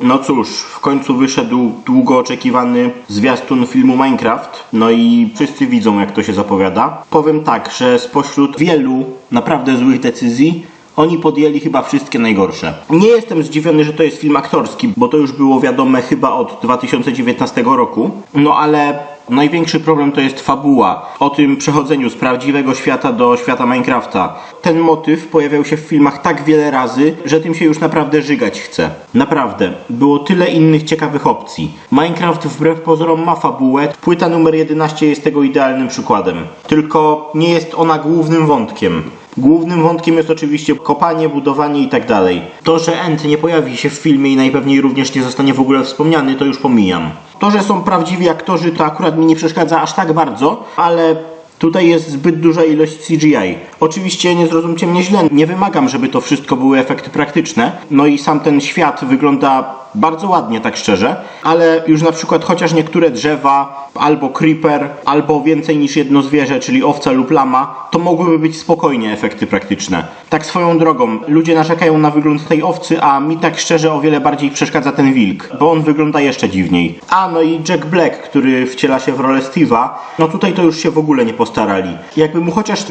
No cóż, w końcu wyszedł długo oczekiwany zwiastun filmu Minecraft. No i wszyscy widzą, jak to się zapowiada. Powiem tak, że spośród wielu naprawdę złych decyzji oni podjęli chyba wszystkie najgorsze. Nie jestem zdziwiony, że to jest film aktorski, bo to już było wiadome chyba od 2019 roku. No ale największy problem to jest fabuła. O tym przechodzeniu z prawdziwego świata do świata Minecrafta. Ten motyw pojawiał się w filmach tak wiele razy, że tym się już naprawdę żygać chce. Naprawdę. Było tyle innych ciekawych opcji. Minecraft wbrew pozorom ma fabułę. Płyta numer 11 jest tego idealnym przykładem. Tylko nie jest ona głównym wątkiem. Głównym wątkiem jest oczywiście kopanie, budowanie i tak dalej. To, że End nie pojawi się w filmie i najpewniej również nie zostanie w ogóle wspomniany, to już pomijam. To, że są prawdziwi aktorzy, to akurat mi nie przeszkadza aż tak bardzo, ale tutaj jest zbyt duża ilość CGI. Oczywiście nie zrozumcie mnie źle, nie wymagam, żeby to wszystko były efekty praktyczne. No i sam ten świat wygląda bardzo ładnie, tak szczerze, ale już na przykład chociaż niektóre drzewa, albo creeper, albo więcej niż jedno zwierzę, czyli owca lub lama, to mogłyby być spokojnie efekty praktyczne. Tak swoją drogą, ludzie narzekają na wygląd tej owcy, a mi tak szczerze o wiele bardziej przeszkadza ten wilk, bo on wygląda jeszcze dziwniej. A no i Jack Black, który wciela się w rolę Steve'a, no tutaj to już się w ogóle nie postarali. Jakby mu chociaż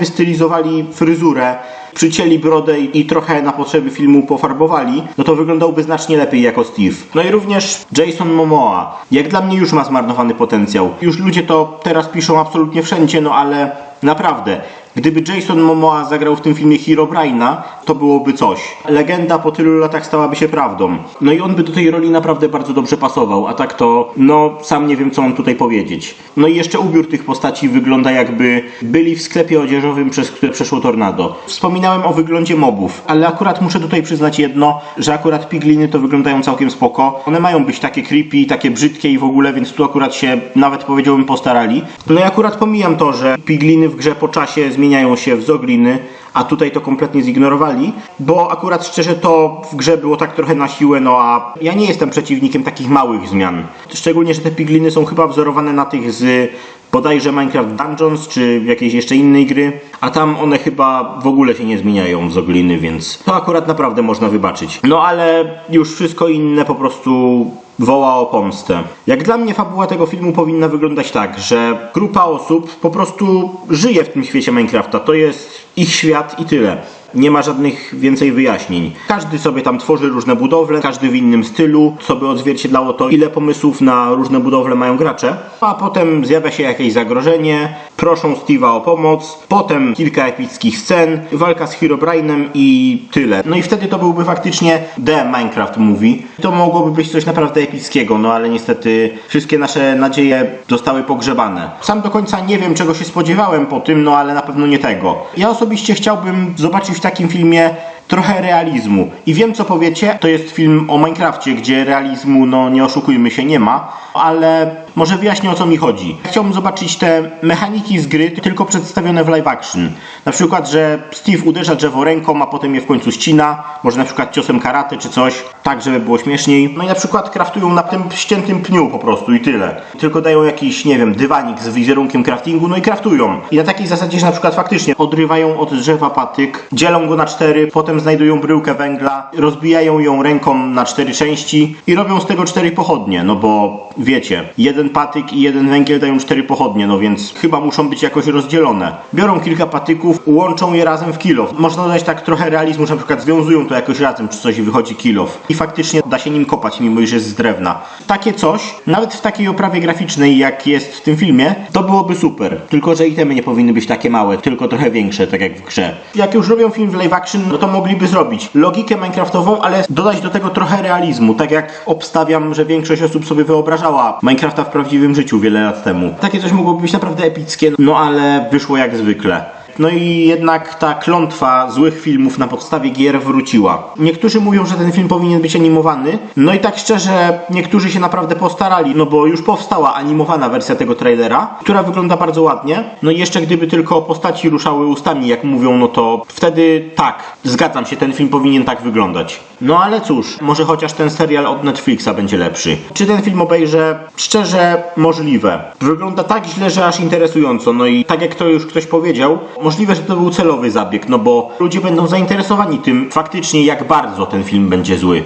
fryzurę, przycięli brodę i trochę na potrzeby filmu pofarbowali, no to wyglądałby znacznie lepiej jako Steve. No i również Jason Momoa. Jak dla mnie już ma zmarnowany potencjał. Już ludzie to teraz piszą absolutnie wszędzie, no ale naprawdę. Gdyby Jason Momoa zagrał w tym filmie Herobrine'a, to byłoby coś. Legenda po tylu latach stałaby się prawdą. No i on by do tej roli naprawdę bardzo dobrze pasował, a tak to, no, sam nie wiem co mam tutaj powiedzieć. No i jeszcze ubiór tych postaci wygląda jakby byli w sklepie odzieżowym, przez które przeszło tornado. Wspominałem o wyglądzie mobów, ale akurat muszę tutaj przyznać jedno, że akurat pigliny to wyglądają całkiem spoko. One mają być takie creepy, takie brzydkie i w ogóle, więc tu akurat się nawet powiedziałbym postarali. No i akurat pomijam to, że pigliny w grze po czasie zmieniają się w zogliny, a tutaj to kompletnie zignorowali, bo akurat szczerze to w grze było tak trochę na siłę, no a ja nie jestem przeciwnikiem takich małych zmian. Szczególnie, że te pigliny są chyba wzorowane na tych z bodajże Minecraft Dungeons, czy jakiejś jeszcze innej gry, a tam one chyba w ogóle się nie zmieniają w zogliny, więc to akurat naprawdę można wybaczyć. No ale już wszystko inne po prostu woła o pomstę. Jak dla mnie fabuła tego filmu powinna wyglądać tak, że grupa osób po prostu żyje w tym świecie Minecrafta. To jest ich świat i tyle. Nie ma żadnych więcej wyjaśnień. Każdy sobie tam tworzy różne budowle, każdy w innym stylu, co by odzwierciedlało to, ile pomysłów na różne budowle mają gracze. A potem zjawia się jakieś zagrożenie, proszą Steve'a o pomoc, potem kilka epickich scen, walka z Herobrine'em i tyle. No i wtedy to byłby faktycznie The Minecraft Movie. To mogłoby być coś naprawdę epickiego, no ale niestety wszystkie nasze nadzieje zostały pogrzebane. Sam do końca nie wiem, czego się spodziewałem po tym, no ale na pewno nie tego. Ja osobiście chciałbym zobaczyć w takim filmie trochę realizmu. I wiem, co powiecie, to jest film o Minecrafcie, gdzie realizmu, no nie oszukujmy się, nie ma, ale może wyjaśnię o co mi chodzi. Chciałbym zobaczyć te mechaniki z gry, tylko przedstawione w live action. Na przykład, że Steve uderza drzewo ręką, a potem je w końcu ścina, może na przykład ciosem karate czy coś, tak żeby było śmieszniej. No i na przykład kraftują na tym ściętym pniu po prostu i tyle. Tylko dają jakiś, nie wiem, dywanik z wizerunkiem craftingu, no i kraftują. I na takiej zasadzie, że na przykład faktycznie odrywają od drzewa patyk, dzielą go na cztery, potem znajdują bryłkę węgla, rozbijają ją ręką na cztery części i robią z tego cztery pochodnie, no bo wiecie, jeden patyk i jeden węgiel dają cztery pochodnie, no więc chyba muszą być jakoś rozdzielone. Biorą kilka patyków, łączą je razem w kilof. Można dodać tak trochę realizmu, że na przykład związują to jakoś razem, czy coś i wychodzi kilof. I faktycznie da się nim kopać, mimo iż jest z drewna. Takie coś, nawet w takiej oprawie graficznej, jak jest w tym filmie, to byłoby super. Tylko, że itemy nie powinny być takie małe, tylko trochę większe, tak jak w grze. Jak już robią film w live action, no to mogliby zrobić logikę minecraftową, ale dodać do tego trochę realizmu, tak jak obstawiam, że większość osób sobie wyobrażała Minecrafta w prawdziwym życiu wiele lat temu. Takie coś mogłoby być naprawdę epickie, no ale wyszło jak zwykle. No i jednak ta klątwa złych filmów na podstawie gier wróciła. Niektórzy mówią, że ten film powinien być animowany. No i tak szczerze, niektórzy się naprawdę postarali, no bo już powstała animowana wersja tego trailera, która wygląda bardzo ładnie. No i jeszcze gdyby tylko postaci ruszały ustami, jak mówią, no to wtedy tak, zgadzam się, ten film powinien tak wyglądać. No ale cóż, może chociaż ten serial od Netflixa będzie lepszy. Czy ten film obejrzę? Szczerze, możliwe. Wygląda tak źle, że aż interesująco. No i tak jak to już ktoś powiedział, możliwe, że to był celowy zabieg, no bo ludzie będą zainteresowani tym faktycznie, jak bardzo ten film będzie zły.